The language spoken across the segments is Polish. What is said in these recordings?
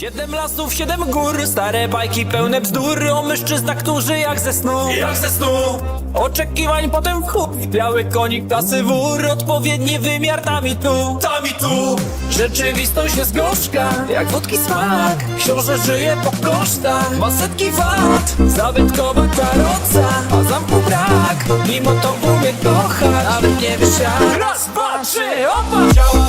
Siedem lasów, siedem gór, stare bajki pełne bzdur. O mężczyznach, którzy jak ze snu. Jak ze snu. Oczekiwań, potem chłop Biały konik, klasy wór Odpowiedni wymiar tam i tu. Tam i tu. Rzeczywistość jest gorzka, jak wódki smak. Książę żyje po kosztach, ma setki wad Zabytkowa karoca, a zamku brak Mimo to umie kochać, nawet nie wiesz jak. Raz, dwa, trzy, opa!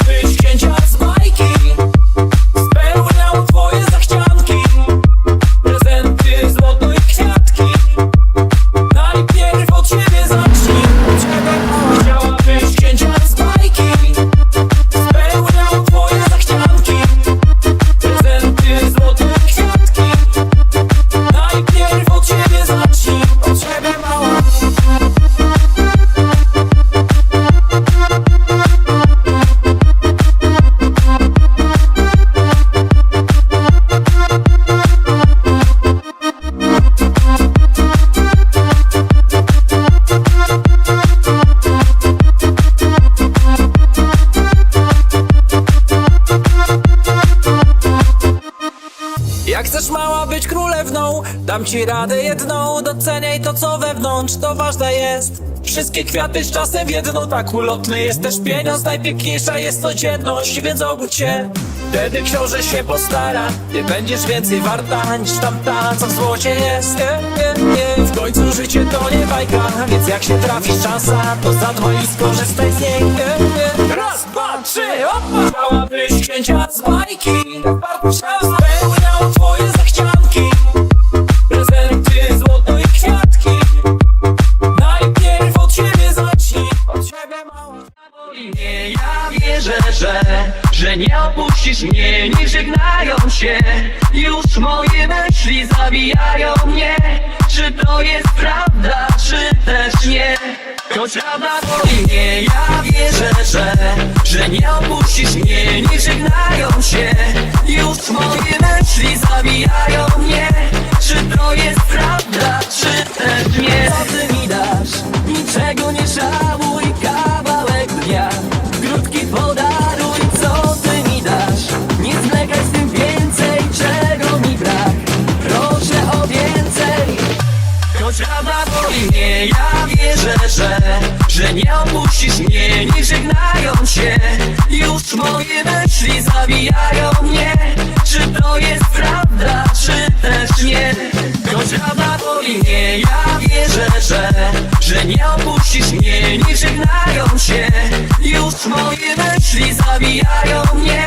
Chcesz mała być królewną, dam ci radę jedną Doceniaj to co wewnątrz, to ważne jest Wszystkie kwiaty z czasem jedno, tak ulotny jest też pieniądz Najpiękniejsza jest codzienność, więc obudź się Wtedy książę się postara, ty będziesz więcej warta Niż tamta, co w złocie jest nie, nie, nie. W końcu życie to nie bajka, więc jak się trafi szansa To zadbaj i skorzystaj z niej nie, nie. Raz, dwa, trzy, opa! Chciałabyś księcia z bajki Spełniał Nie, ja wierzę, że, że nie opuścisz mnie, niech żegnają się. Już moje myśli zabijają mnie. Czy to jest prawda, czy też nie? Choć prawda boli mnie, ja wierzę, że, że nie opuścisz mnie, niech żegnają się. Już moje myśli zabijają mnie. Czy to jest prawda, czy też nie? Co ty mi dasz? Niczego nie żałuj, prawda boli mnie, ja wierzę, że Że nie opuścisz mnie, nie żegnają się. Już moje myśli zabijają mnie. Czy to jest prawda, czy też nie? Choć prawda boli mnie, ja wierzę, że Że nie opuścisz mnie, nie żegnają się. Już moje myśli zabijają mnie